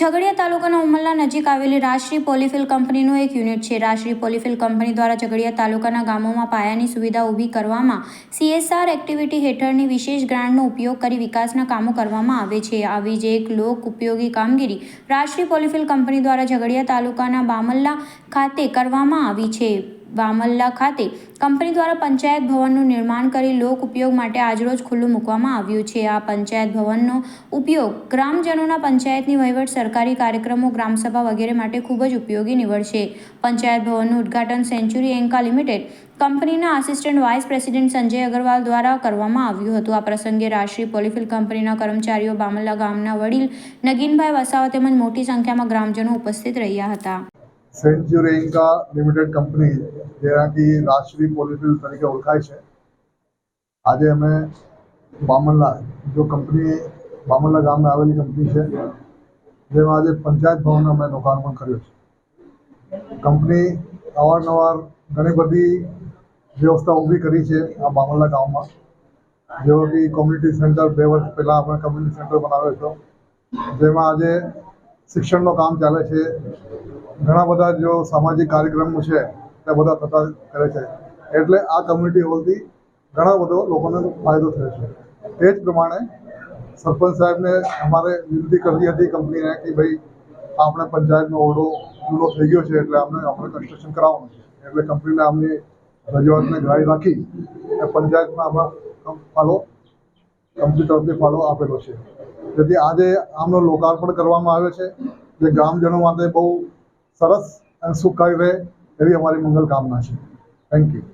ઝઘડિયા તાલુકાના ઉમરલા નજીક આવેલી રાષ્ટ્રીય પોલીફિલ કંપનીનું એક યુનિટ છે. રાષ્ટ્રીય પોલીફિલ કંપની દ્વારા ઝઘડિયા તાલુકાના ગામોમાં પાયાની સુવિધા ઊભી કરવામાં સીએસઆર એક્ટિવિટી હેઠળની વિશેષ ગ્રાન્ટનો ઉપયોગ કરી વિકાસના કામો કરવામાં આવે છે. આવી જ એક લોક ઉપયોગી કામગીરી રાષ્ટ્રીય પોલીફિલ કંપની દ્વારા ઝઘડિયા તાલુકાના બામલ્લા ખાતે કરવામાં આવી છે. બામલ્લા ખાતે કંપની દ્વારા પંચાયત ભવનનું નિર્માણ કરી લોક ઉપયોગ માટે આજરોજ ખુલ્લું મૂકવામાં આવ્યું છે. આ પંચાયત ભવનનો ઉપયોગ ગ્રામજનોના પંચાયતની વહીવટ, સરકારી કાર્યક્રમો, ગ્રામસભા વગેરે માટે ખૂબ જ ઉપયોગી નીવડશે. પંચાયત ભવનનું ઉદ્ઘાટન સેન્ચુરી એન્કા લિમિટેડ કંપનીના assistant vice president Sanjay Agarwal દ્વારા કરવામાં આવ્યું હતું. આ પ્રસંગે રાષ્ટ્રીય પોલીફિલ કંપનીના કર્મચારીઓ બામલ્લા ગામના વડીલ નગીનભાઈ વસાવા તેમજ મોટી સંખ્યામાં ગ્રામજનો ઉપસ્થિત રહ્યા હતા. સેન્ચુરી ઇન્કા લિમિટેડ કંપની જેનાથી રાષ્ટ્રીય પોલિટિકલ તરીકે ઓળખાય છે. આજે અમે બામલ્લા જો કંપની બામણલા ગામે આવેલી કંપની છે, જેમાં આજે પંચાયત ભવન અમે લોકાર્પણ કર્યું છે. કંપની અવારનવાર ઘણી બધી વ્યવસ્થા ઊભી કરી છે આ બામલ્લા ગામમાં. જેવો કે કોમ્યુનિટી સેન્ટર બે વર્ષ પહેલાં આપણે કોમ્યુનિટી સેન્ટર બનાવ્યો હતો, જેમાં આજે શિક્ષણનું કામ ચાલે છે ઘણા બધા જો સામાજિક કાર્યક્રમો છે તે બધા થતા કરે છે. એટલે આ કમ્યુનિટી હોલથી ઘણા બધો લોકોને ફાયદો થયો છે. એ જ પ્રમાણે સરપંચ સાહેબને અમારે વિનંતી કરવી હતી કંપનીને કે ભાઈ, આપણે પંચાયતનો ઓરડો પૂરો થઈ ગયો છે, એટલે આપણે આપણે કન્સ્ટ્રક્શન કરાવવાનું છે. એટલે કંપનીને આમની રજૂઆતને ગ્રાહી રાખી પંચાયતમાં આમાં ફાળો કંપની તરફથી ફાળો આપેલો છે. જેથી આજે આમનો લોકાર્પણ કરવામાં આવ્યો છે. જે ગ્રામજનો માટે બહુ સરસ અને સુખાય રહે એવી અમારી મંગલ કામના છે. Thank you